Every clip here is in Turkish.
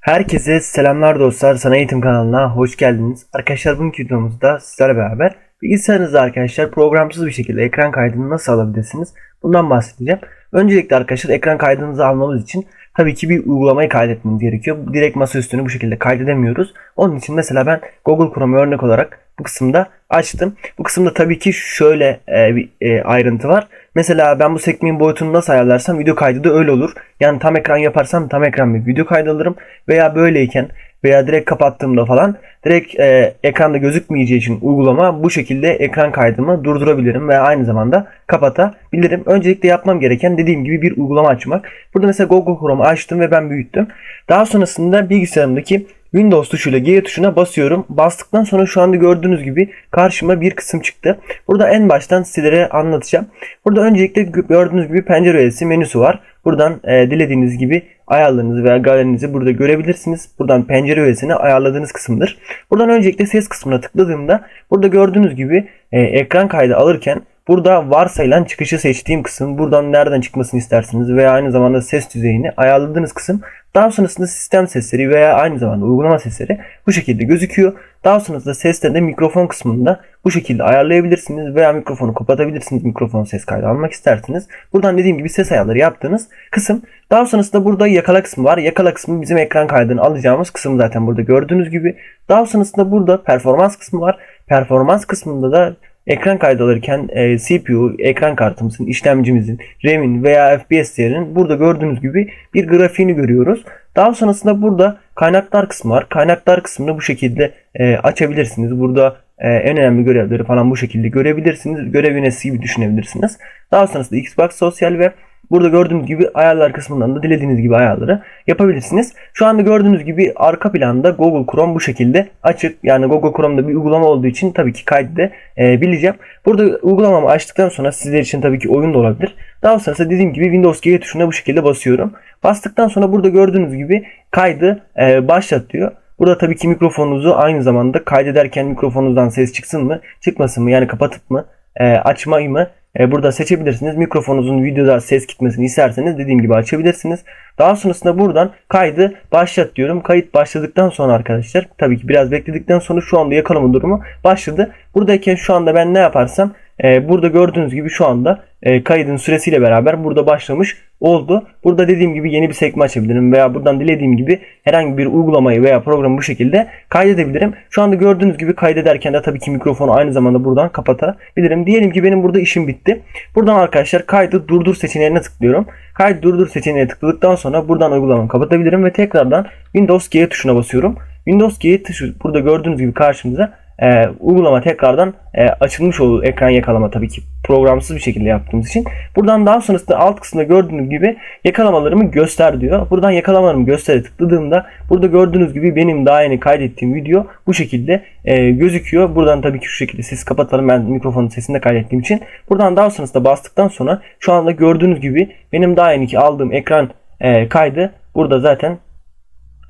Herkese selamlar dostlar. Sana Eğitim kanalına hoş geldiniz. Arkadaşlar bugünkü videomuzda sizlerle beraber bilgisayarınızda arkadaşlar programsız bir şekilde ekran kaydını nasıl alabilirsiniz? Bundan bahsedeceğim. Öncelikle arkadaşlar ekran kaydınızı almamız için tabii ki bir uygulamayı kaydetmemiz gerekiyor. Direkt masa üstünü bu şekilde kaydedemiyoruz. Onun için mesela ben Google Chrome'u örnek olarak bu kısımda açtım. Bu kısımda tabii ki şöyle e, bir e, ayrıntı var. Mesela ben bu sekmenin boyutunu nasıl ayarlarsam video kaydı da öyle olur. Yani tam ekran yaparsam tam ekran bir video kaydı alırım. Veya böyleyken veya direkt kapattığımda falan direkt e, ekranda gözükmeyeceği için uygulama bu şekilde ekran kaydımı durdurabilirim ve aynı zamanda kapatabilirim. Öncelikle yapmam gereken dediğim gibi bir uygulama açmak. Burada mesela Google Chrome'u açtım ve ben büyüttüm. Daha sonrasında bilgisayarımdaki Windows tuşuyla G tuşuna basıyorum. Bastıktan sonra şu anda gördüğünüz gibi karşıma bir kısım çıktı. Burada en baştan sizlere anlatacağım. Burada öncelikle gördüğünüz gibi pencere öğesi menüsü var. Buradan e, dilediğiniz gibi ayarlarınızı veya galerinizi burada görebilirsiniz. Buradan pencere öğesini ayarladığınız kısımdır. Buradan öncelikle ses kısmına tıkladığımda burada gördüğünüz gibi e, ekran kaydı alırken Burada varsayılan çıkışı seçtiğim kısım, buradan nereden çıkmasını istersiniz veya aynı zamanda ses düzeyini ayarladığınız kısım. Daha sonrasında sistem sesleri veya aynı zamanda uygulama sesleri bu şekilde gözüküyor. Daha sonrasında seste de mikrofon kısmında bu şekilde ayarlayabilirsiniz veya mikrofonu kapatabilirsiniz. Mikrofon ses kaydı almak isterseniz. Buradan dediğim gibi ses ayarları yaptığınız kısım. Daha sonrasında burada yakala kısmı var. Yakala kısmı bizim ekran kaydını alacağımız kısım zaten burada gördüğünüz gibi. Daha sonrasında burada performans kısmı var. Performans kısmında da ekran kaydı alırken e, CPU, ekran kartımızın, işlemcimizin, RAM'in veya FPS değerinin burada gördüğünüz gibi bir grafiğini görüyoruz. Daha sonrasında burada kaynaklar kısmı var. Kaynaklar kısmını bu şekilde e, açabilirsiniz. Burada e, en önemli görevleri falan bu şekilde görebilirsiniz. Görev yöneticisi gibi düşünebilirsiniz. Daha sonrasında Xbox Sosyal ve Burada gördüğünüz gibi ayarlar kısmından da dilediğiniz gibi ayarları yapabilirsiniz. Şu anda gördüğünüz gibi arka planda Google Chrome bu şekilde açık. Yani Google Chrome'da bir uygulama olduğu için tabii ki kaydı e, bileceğim. Burada uygulamamı açtıktan sonra sizler için tabii ki oyun da olabilir. Daha sonra dediğim gibi Windows G tuşuna bu şekilde basıyorum. Bastıktan sonra burada gördüğünüz gibi kaydı e, başlat diyor. Burada tabii ki mikrofonunuzu aynı zamanda kaydederken mikrofonunuzdan ses çıksın mı çıkmasın mı yani kapatıp mı e, açmayı mı e, burada seçebilirsiniz. Mikrofonunuzun videoda ses gitmesini isterseniz dediğim gibi açabilirsiniz. Daha sonrasında buradan kaydı başlat diyorum. Kayıt başladıktan sonra arkadaşlar tabii ki biraz bekledikten sonra şu anda yakalama durumu başladı. Buradayken şu anda ben ne yaparsam e, burada gördüğünüz gibi şu anda e, kaydın süresiyle beraber burada başlamış oldu. Burada dediğim gibi yeni bir sekme açabilirim veya buradan dilediğim gibi herhangi bir uygulamayı veya programı bu şekilde kaydedebilirim. Şu anda gördüğünüz gibi kaydederken de tabii ki mikrofonu aynı zamanda buradan kapatabilirim. Diyelim ki benim burada işim bitti. Buradan arkadaşlar kaydı durdur seçeneğine tıklıyorum. Kaydı durdur seçeneğine tıkladıktan sonra buradan uygulamayı kapatabilirim ve tekrardan Windows G tuşuna basıyorum. Windows G tuşu burada gördüğünüz gibi karşımıza e, uygulama tekrardan e, açılmış olur ekran yakalama tabii ki programsız bir şekilde yaptığımız için. Buradan daha sonrasında alt kısımda gördüğünüz gibi yakalamalarımı göster diyor. Buradan yakalamalarımı göstere tıkladığımda burada gördüğünüz gibi benim daha yeni kaydettiğim video bu şekilde e, gözüküyor. Buradan tabii ki şu şekilde ses kapatalım. Ben mikrofonun sesini de kaydettiğim için. Buradan daha sonrasında bastıktan sonra şu anda gördüğünüz gibi benim daha yeni aldığım ekran e, kaydı burada zaten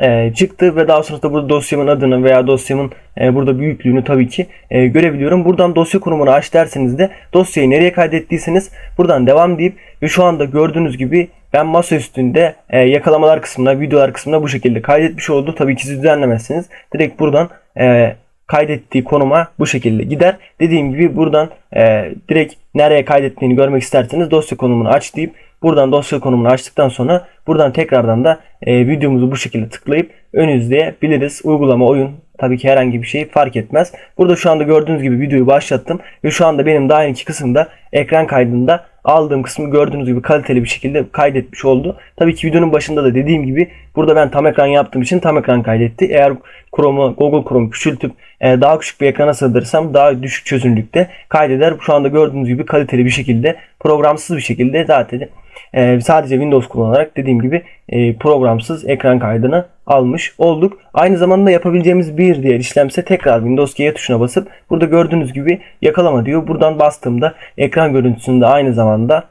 e, çıktı ve daha sonrasında burada dosyamın adını veya dosyamın e, burada büyüklüğünü tabii ki e, görebiliyorum. Buradan dosya konumunu aç derseniz de dosyayı nereye kaydettiyseniz buradan devam deyip ve şu anda gördüğünüz gibi ben masa üstünde e, yakalamalar kısmına, videolar kısmına bu şekilde kaydetmiş oldu. Tabii ki siz düzenlemezsiniz. Direkt buradan e, kaydettiği konuma bu şekilde gider. Dediğim gibi buradan e, direkt nereye kaydettiğini görmek isterseniz dosya konumunu aç deyip Buradan dosya konumunu açtıktan sonra buradan tekrardan da e, videomuzu bu şekilde tıklayıp ön izleyebiliriz. Uygulama, oyun tabii ki herhangi bir şey fark etmez. Burada şu anda gördüğünüz gibi videoyu başlattım ve şu anda benim daha önceki kısımda ekran kaydında aldığım kısmı gördüğünüz gibi kaliteli bir şekilde kaydetmiş oldu. Tabii ki videonun başında da dediğim gibi burada ben tam ekran yaptığım için tam ekran kaydetti. Eğer Chrome'u Google Chrome küçültüp e, daha küçük bir ekrana sığdırırsam daha düşük çözünürlükte kaydeder. Şu anda gördüğünüz gibi kaliteli bir şekilde programsız bir şekilde zaten e, sadece Windows kullanarak dediğim gibi e, programsız ekran kaydını almış olduk. Aynı zamanda yapabileceğimiz bir diğer işlemse tekrar Windows G tuşuna basıp burada gördüğünüz gibi yakalama diyor. Buradan bastığımda ekran görüntüsünü de aynı zamanda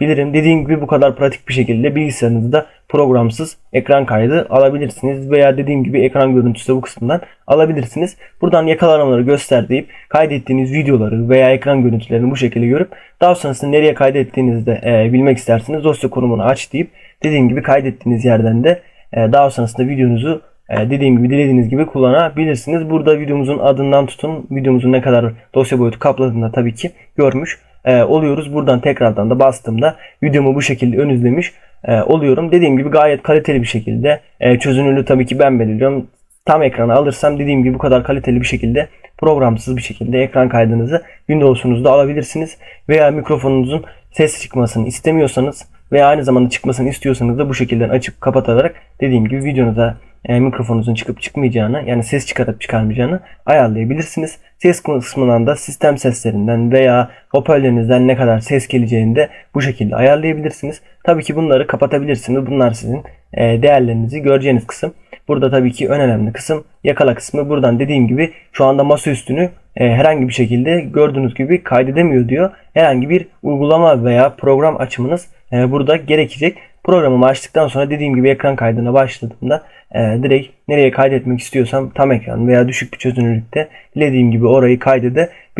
alabilirim. Dediğim gibi bu kadar pratik bir şekilde bilgisayarınızda programsız ekran kaydı alabilirsiniz veya dediğim gibi ekran görüntüsü bu kısımdan alabilirsiniz. Buradan yakalamaları göster deyip kaydettiğiniz videoları veya ekran görüntülerini bu şekilde görüp daha sonrasında nereye kaydettiğinizi de e, bilmek isterseniz dosya konumunu aç deyip dediğim gibi kaydettiğiniz yerden de e, daha sonrasında videonuzu e, dediğim gibi dilediğiniz gibi kullanabilirsiniz. Burada videomuzun adından tutun videomuzun ne kadar dosya boyutu kapladığını tabii ki görmüş e, oluyoruz. Buradan tekrardan da bastığımda videomu bu şekilde ön izlemiş e, oluyorum. Dediğim gibi gayet kaliteli bir şekilde e, çözünürlüğü tabii ki ben belirliyorum. Tam ekrana alırsam dediğim gibi bu kadar kaliteli bir şekilde programsız bir şekilde ekran kaydınızı Windows'unuzda alabilirsiniz. Veya mikrofonunuzun ses çıkmasını istemiyorsanız veya aynı zamanda çıkmasını istiyorsanız da bu şekilde açıp kapatarak dediğim gibi videonuza e, mikrofonunuzun çıkıp çıkmayacağını yani ses çıkarıp çıkarmayacağını ayarlayabilirsiniz. Ses kısmından da sistem seslerinden veya hoparlörünüzden ne kadar ses geleceğini de bu şekilde ayarlayabilirsiniz. Tabii ki bunları kapatabilirsiniz. Bunlar sizin e, değerlerinizi göreceğiniz kısım. Burada tabii ki en önemli kısım yakala kısmı. Buradan dediğim gibi şu anda masa üstünü e, herhangi bir şekilde gördüğünüz gibi kaydedemiyor diyor. Herhangi bir uygulama veya program açımınız e, burada gerekecek. Programımı açtıktan sonra dediğim gibi ekran kaydına başladığımda e, direkt nereye kaydetmek istiyorsam tam ekran veya düşük bir çözünürlükte dilediğim gibi orayı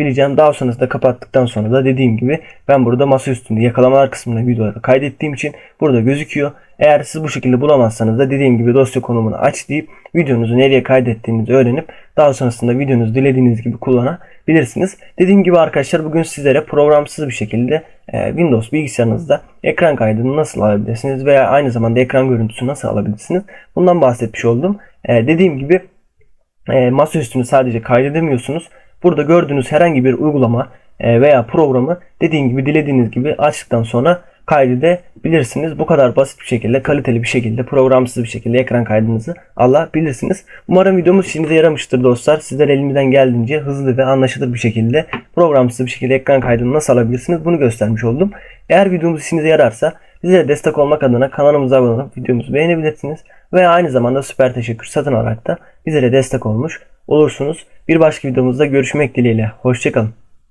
kaydedebileceğim. Daha sonrasında kapattıktan sonra da dediğim gibi ben burada masa üstünde yakalamalar kısmında videoları kaydettiğim için burada gözüküyor. Eğer siz bu şekilde bulamazsanız da dediğim gibi dosya konumunu aç deyip videonuzu nereye kaydettiğinizi öğrenip daha sonrasında videonuzu dilediğiniz gibi kullanabilirsiniz. Dediğim gibi arkadaşlar bugün sizlere programsız bir şekilde e, Windows bilgisayarınızda ekran kaydını nasıl alabilirsiniz veya aynı zamanda ekran görüntüsü nasıl alabilirsiniz bundan bahsetmiş oldum. E, dediğim gibi e, masaüstünü sadece kaydedemiyorsunuz. Burada gördüğünüz herhangi bir uygulama e, veya programı dediğim gibi dilediğiniz gibi açtıktan sonra kaydedebilirsiniz. Bu kadar basit bir şekilde, kaliteli bir şekilde, programsız bir şekilde ekran kaydınızı alabilirsiniz. Umarım videomuz işinize yaramıştır dostlar. Sizler elimizden geldiğince hızlı ve anlaşılır bir şekilde, programsız bir şekilde ekran kaydını nasıl alabilirsiniz bunu göstermiş oldum. Eğer videomuz işinize yararsa bizlere destek olmak adına kanalımıza abone olup videomuzu beğenebilirsiniz. Ve aynı zamanda süper teşekkür satın alarak da bizlere destek olmuş olursunuz. Bir başka videomuzda görüşmek dileğiyle. Hoşçakalın.